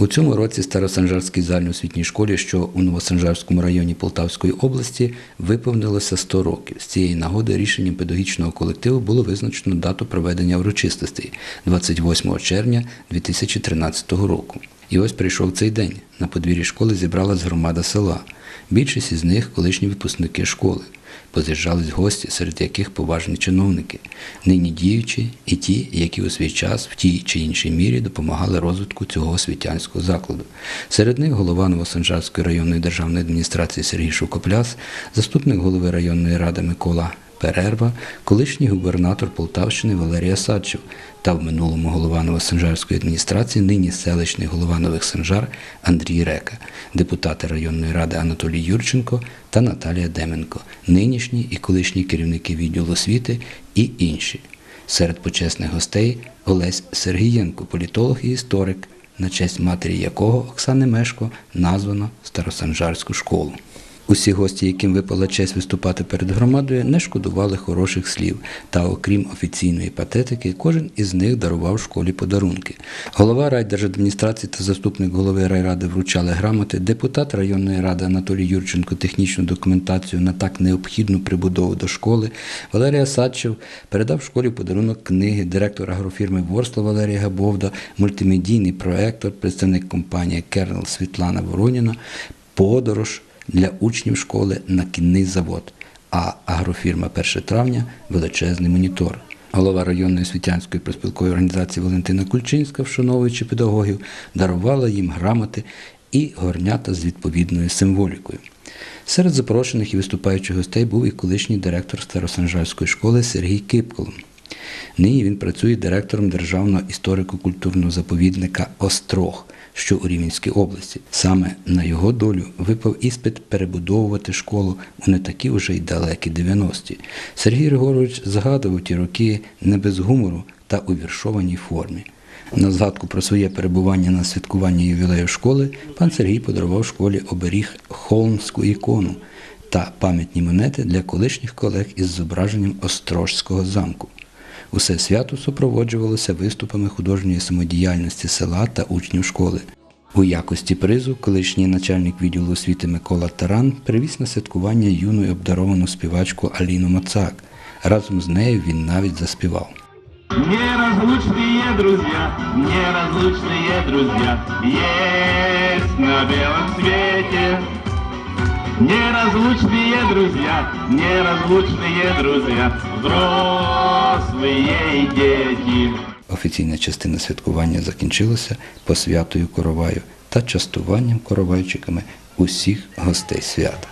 У цьому році Старосанжарській загальноосвітній школі, що у Новосанжарському районі Полтавської області, виповнилося 100 років. З цієї нагоди рішенням педагогічного колективу було визначено дату проведення урочистостей 28 червня 2013 року. І ось прийшов цей день. На подвір'ї школи зібралась громада села. Більшість із них колишні випускники школи. Поз'їжджались гості, серед яких поважні чиновники, нині діючі і ті, які у свій час в тій чи іншій мірі допомагали розвитку цього освітянського закладу. Серед них голова Новосанжарської районної державної адміністрації Сергій Шукопляс, заступник голови районної ради Микола Перерва, колишній губернатор Полтавщини Валерія Садчев та в минулому голова Новосанжарської адміністрації, нині селищний голова Нових Санжар Андрій Река, депутати районної ради Анатолій Юрченко та Наталія Деменко, нинішні і колишні керівники відділу освіти і інші. Серед почесних гостей Олесь Сергієнко, політолог і історик, на честь матері якого Оксани Мешко названо Старосанжарську школу. Усі гості, яким випала честь виступати перед громадою, не шкодували хороших слів. Та окрім офіційної патетики, кожен із них дарував школі подарунки. Голова райдержадміністрації та заступник голови райради вручали грамоти. Депутат районної ради Анатолій Юрченко технічну документацію на так необхідну прибудову до школи. Валерія Садчев передав школі подарунок книги директор агрофірми Ворсло Валерія Габовда, мультимедійний проектор, представник компанії Кернел Світлана Вороніна, подорож для учнів школи на кінний завод, а агрофірма 1 травня величезний монітор. Голова районної освітянської проспілкової організації Валентина Кульчинська, вшановуючи педагогів, дарувала їм грамоти і горнята з відповідною символікою. Серед запрошених і виступаючих гостей був і колишній директор Старосанжарської школи Сергій Кипколом. Нині він працює директором Державного історико-культурного заповідника Острог, що у Рівненській області. Саме на його долю випав іспит перебудовувати школу у не такі вже й далекі 90-ті. Сергій Григорович згадував ті роки не без гумору та у віршованій формі. На згадку про своє перебування на святкуванні ювілею школи пан Сергій подарував школі оберіг холмську ікону та пам'ятні монети для колишніх колег із зображенням Острожського замку. Усе свято супроводжувалося виступами художньої самодіяльності села та учнів школи. У якості призу колишній начальник відділу освіти Микола Таран привіз на святкування юну і обдаровану співачку Аліну Мацак. Разом з нею він навіть заспівав. Неразлучные друзья, неразлучные друзья есть на белом свете. Неразлучные друзья, неразлучные друзья, взрослые и дети. Офіційна частина святкування закінчилася посвятою короваю та частуванням коровайчиками усіх гостей свята.